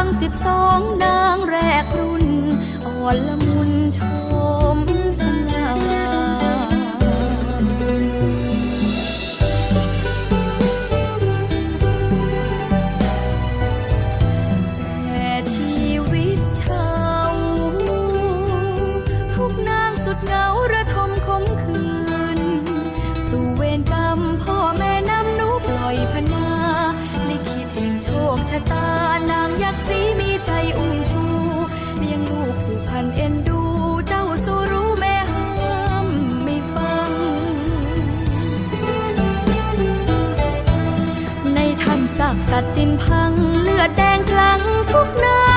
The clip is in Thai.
างสิบสองนางแรกรุ่น อ่อนละมุนชมสง่าแต่ชีวิตชาวทุกนางสุดเหงาระทมคมคืน สู่เวรกรรม ตัดดินพังเลือดแดงกลังทุกนา